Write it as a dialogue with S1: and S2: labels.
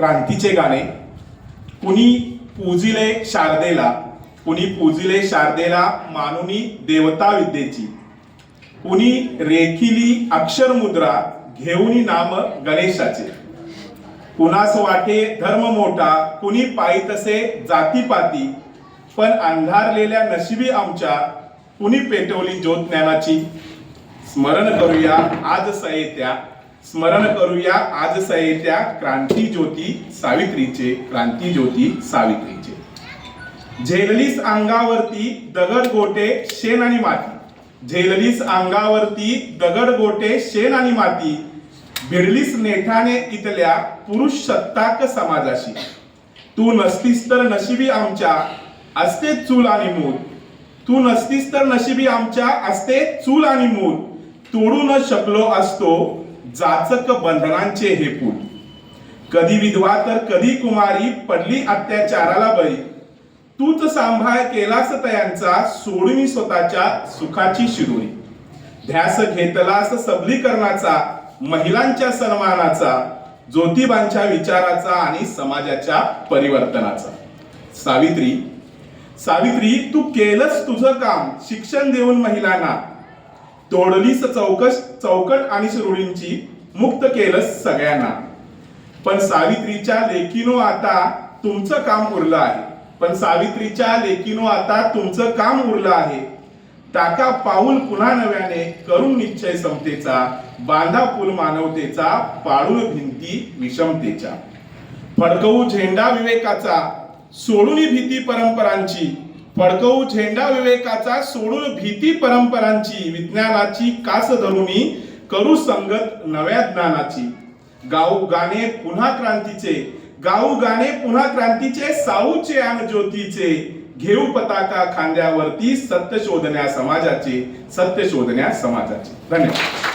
S1: क्रांतीचे गाणे. कुणी पूजिले शारदेला कुणी पूजिले शारदेला मानुनी देवता विद्येची. कुणी रेखिली अक्षर मुद्रा घेऊनी नाम गणेशाचे. कुणास वाटे धर्म मोठा कुणी पायी तसे जातीपाती पण अंधारलेल्या नशिबी आमच्या कुणी पेटवली ज्योत ज्ञानाची. स्मरण करूया आज सयेत्या. स्मरण करूया आज सयेच्या क्रांती ज्योती सावित्रीचे क्रांती ज्योती सावित्रीचे. झेललीस अंगावरती दगड गोटे शेण आणि माती. झेललीस अंगावरती दगड गोटे शेण आणि माती. भिडलीस नेठाने इथल्या पुरुष सत्ताक समाजाशी. तू नसतीस तर नशिबी आमच्या असते चूल आणि मूल. तू नसतीस तर नशिबी आमच्या असते चूल आणि मूल. तोडू न शकलो असतो जाचक बंधनांचे हे पूल कधी विधवा तर कधी कुमारी पडली अत्याचाराला बळी. तूच सांभाळ केलास तयांचा सोडवी स्वतःच्या सुखाची शिरोळी. ध्यास घेतलास सबलीकरणाचा महिलांच्या सन्मानाचा ज्योतिबांच्या विचाराचा आणि समाजाच्या परिवर्तनाचा. सावित्री सावित्री तू केलंस तुझं काम शिक्षण देऊन महिलांना. तोडलीस चौकश चौकट आणि रूढींची मुक्त केलंस सगळ्यांना. पण सावित्रीच्या लेखीनो आता तुमचं काम उरलं आहे. पण सावित्रीच्या लेखीनो आता तुमचं काम उरलं आहे. टाका पाऊल पुन्हा नव्याने करून निश्चय समतेचा बांधा पूल मानवतेचा पाळून भिंती विषमतेच्या. फडकवू झेंडा विवेकाचा सोडून भीती परंपरांची फडकवू झेंडा विवेकाचा सोडून भीती परंपरांची विज्ञानाची कास धरुनी करू संगत नव्या ज्ञानाची. गाऊ गाणे पुन्हा क्रांतीचे गाऊ गाणे पुन्हा क्रांतीचे साऊचे आण ज्योतीचे. घेऊ पताका खांद्यावरती सत्य शोधण्या समाजाचे सत्य शोधण्या समाजाचे. धन्यवाद.